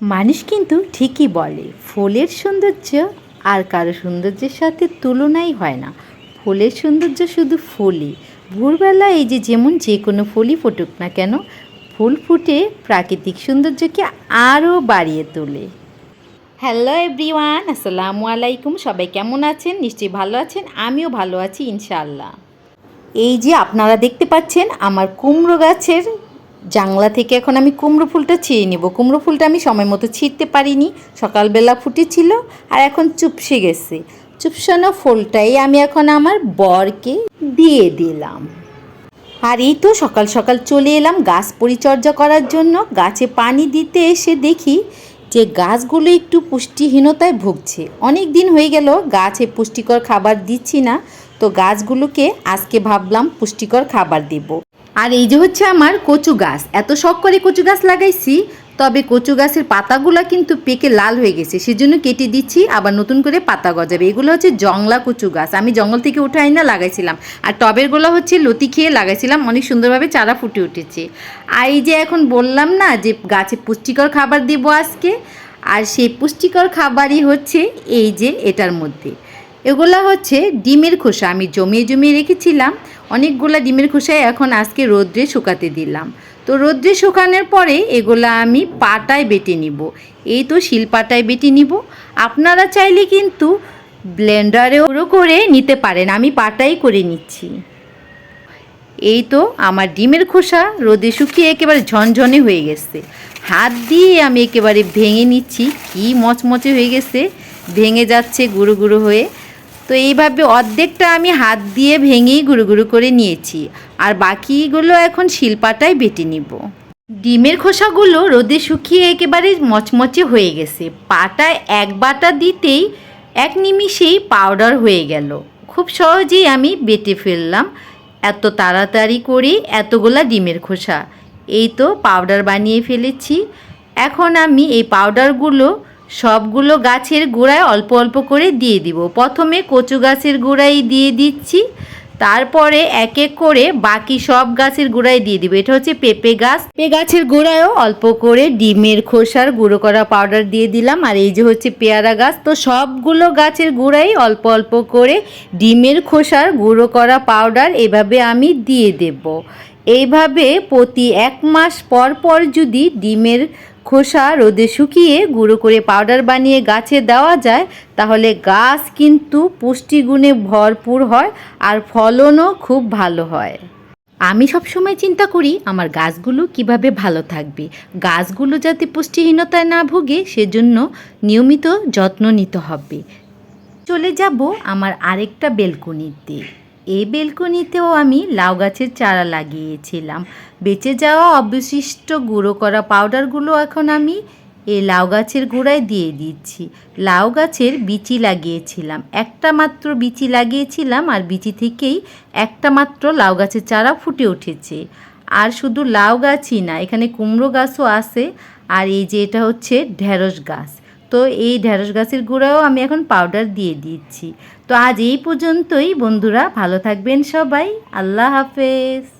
মানুষ কিন্তু ঠিকই বলে, ফুলের সৌন্দর্য আর কারও সৌন্দর্যের সাথে তুলনাই হয় না। ফুলের সৌন্দর্য শুধু ফুলই। ভোরবেলা এই যে যেমন যে কোনো ফুলই ফুটুক না কেন, ফুল ফুটে প্রাকৃতিক সৌন্দর্যকে আরও বাড়িয়ে তোলে। হ্যালো এভরিওয়ান, আসসালামু আলাইকুম। সবাই কেমন আছেন? নিশ্চয়ই ভালো আছেন। আমিও ভালো আছি, ইনশাআল্লাহ। এই যে আপনারা দেখতে পাচ্ছেন, আমার কুমড়ো গাছের জাংলা থেকে এখন আমি কুমড়ো ফুলটা ছিঁড়ে নেব। কুমড়ো ফুলটা আমি সময় মতো ছিঁড়তে পারিনি, সকালবেলা ফুটেছিল আর এখন চুপসে গেছে। চুপসানো ফুলটাই আমি এখন আমার বরকে দিয়ে দিলাম। আর এই তো সকাল সকাল চলে এলাম গাছ পরিচর্যা করার জন্য। গাছে পানি দিতে এসে দেখি যে গাছগুলো একটু পুষ্টিহীনতায় ভুগছে। অনেক দিন হয়ে গেল গাছে পুষ্টিকর খাবার দিচ্ছি না, তো গাছগুলোকে আজকে ভাবলাম পুষ্টিকর খাবার দেব। আর এই যে হচ্ছে আমার কচু গাছ, এত শখ করে কচু গাছ লাগাইছি, তবে কচু গাছের পাতাগুলো কিন্তু পেকে লাল হয়ে গেছে, সেজন্য কেটে দিচ্ছি, আবার নতুন করে পাতা গজাবে। এগুলো হচ্ছে জংলা কচু গাছ, আমি জঙ্গল থেকে উঠাই না লাগাইছিলাম, আর টবেরগুলো হচ্ছে লতি খেয়ে লাগাইছিলাম, অনেক সুন্দরভাবে চারা ফুটে উঠেছে। আর এই যে এখন বললাম না যে গাছে পুষ্টিকর খাবার দেব আজকে, আর সেই পুষ্টিকর খাবারই হচ্ছে এই যে এটার মধ্যে। এগুলো হচ্ছে ডিমের খোসা, আমি জমিয়ে জমিয়ে রেখেছিলাম অনেকগুলা ডিমের খোসায় এখন আজকে রোদ্রে শুকাতে দিলাম। তো রোদ্রে শুকানোর পরে এগুলা আমি পাটায় বেটে নিব। এই তো শিল পাটায় বেটে নিব। আপনারা চাইলে কিন্তু ব্লেন্ডারেও করে নিতে পারেন। আমি পাটাই করে নিচ্ছি। এই তো আমার ডিমের খোসা রোদে শুকিয়ে একেবারে ঝনঝনে হয়ে গেছে। হাত দিয়ে আমি একেবারে ভেঙে নিচ্ছি। কি মচমচে হয়ে গেছে। ভেঙে যাচ্ছে, গুঁড়ো গুঁড়ো হয়ে। তো এইভাবে অর্ধেকটা আমি হাত দিয়ে ভেঙেই গুঁড়ো গুঁড়ো করে নিয়েছি। আর বাকিগুলো এখন শিলপাটায় বেটে নিব। ডিমের খোসাগুলো রোদে শুকিয়ে একেবারে মচমচে হয়ে গেছে। পাটায় এক বাটা দিতেই এক নিমিষেই পাউডার হয়ে গেল। খুব সহজেই আমি বেটে ফেললাম। এত তাড়াতাড়ি করে এতগুলা ডিমের খোসা। এই তো পাউডার বানিয়ে ফেলেছি। এখন আমি এই পাউডারগুলো সবগুলো গাছের গোড়ায় অল্প অল্প করে দিয়ে দিব। প্রথমে কচু গাছের গোড়ায় দিয়ে দিচ্ছি, তারপরে এক এক করে বাকি সব গাছের গোড়ায় দিয়ে দিব। এটা হচ্ছে পেঁপে গাছ। পেঁপে গাছের গোড়ায়ও অল্প করে ডিমের খোসার গুঁড়ো করা পাউডার দিয়ে দিলাম। আর এই যে হচ্ছে পেয়ারা গাছ, তো সবগুলো গাছের গোড়ায় অল্প অল্প করে ডিমের খোসার গুঁড়ো করা পাউডার এভাবে আমি দিয়ে দেব। এইভাবে প্রতি এক মাস পর পর যদি ডিমের খোসা রোদে শুকিয়ে গুঁড়ো করে পাউডার বানিয়ে গাছে দেওয়া যায়, তাহলে গাছ কিন্তু পুষ্টিগুণে ভরপুর হয় আর ফলনও খুব ভালো হয়। আমি সবসময় চিন্তা করি আমার গাছগুলো কীভাবে ভালো থাকবে। গাছগুলো যাতে পুষ্টিহীনতায় না ভোগে সেজন্য নিয়মিত যত্ন নিতে হবে। চলে যাব আমার আরেকটা বেলকনিতে। এই বেলকনিতেও আমি লাউ গাছের চারা লাগিয়েছিলাম। বেঁচে যাওয়া অবশিষ্ট গুঁড়ো করা পাউডারগুলো এখন আমি এই লাউ গাছের গোড়ায় দিয়ে দিচ্ছি। লাউ গাছের বিচি লাগিয়েছিলাম। একটা মাত্র বিচি লাগিয়েছিলাম আর বিচি থেকেই একটা মাত্র লাউ গাছের চারা ফুটে উঠেছে। আর শুধু লাউ গাছই না, এখানে কুমড়ো গাছও আছে। আর এই যে এটা হচ্ছে ঢেঁড়স গাছ। তো এই ঢেঁড়স গাছের গুঁড়াও আমি এখন পাউডার দিয়ে দিচ্ছি। তো আজ এই পর্যন্তই, বন্ধুরা, ভালো থাকবেন সবাই। আল্লাহ হাফেজ।